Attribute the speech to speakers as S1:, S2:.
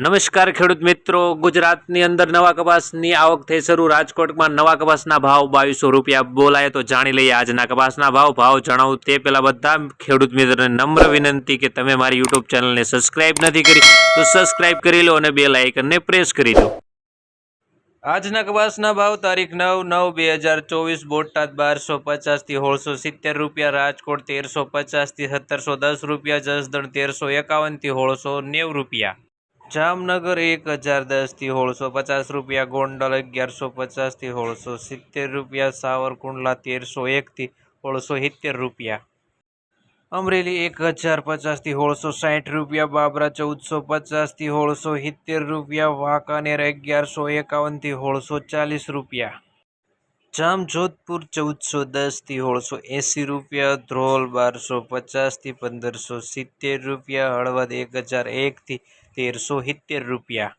S1: નમસ્કાર ખેડૂત મિત્રો. ગુજરાતની અંદર નવા કપાસની આવક થઈ શરૂ. રાજકોટમાં નવા કપાસના ભાવ બાવીસો રૂપિયા બોલાય તો જાણી લઈએ આજના કપાસના ભાવ. ભાવ જણાવું તે પહેલાં બધા ખેડૂત મિત્રોને નમ્ર વિનંતી કે તમે મારી યુટ્યુબ ચેનલને સબસ્ક્રાઇબ નથી કરી, તો સબસ્ક્રાઇબ કરી લો અને બે લાઇકનને પ્રેસ કરી દો આજના કપાસના ભાવ તારીખ નવ નવ બે હજાર ચોવીસ, બોટાદ બારસો પચાસથી સોળસો સિત્તેર રૂપિયા, રાજકોટ તેરસો પચાસથી સત્તરસો દસ રૂપિયા, જસદણ તેરસો એકાવનથી સોળસો નેવું રૂપિયા. જામનગર એક હજાર દસથી સોળસો પચાસ રૂપિયા, ગોંડલ અગિયારસો પચાસથી સોળસો સિત્તેર રૂપિયા, સાવરકુંડલા તેરસો એકથી સોળસો સિત્તેર રૂપિયા. અમરેલી એક હજાર પચાસથી સોળસો સાઠ રૂપિયા, બાબરા ચૌદસો પચાસથી સોળસો સિત્તેર રૂપિયા, વાંકાનેર અગિયારસો એકાવનથી સોળસો ચાલીસ રૂપિયા. જામજોધપુર ચૌદસો દસથી સોળસો એંસી રૂપિયા, ધ્રોલ બારસો પચાસથી પંદરસો સિત્તેર રૂપિયા, હળવદ એક હજાર એકથી તેરસો સિત્તેર રૂપિયા.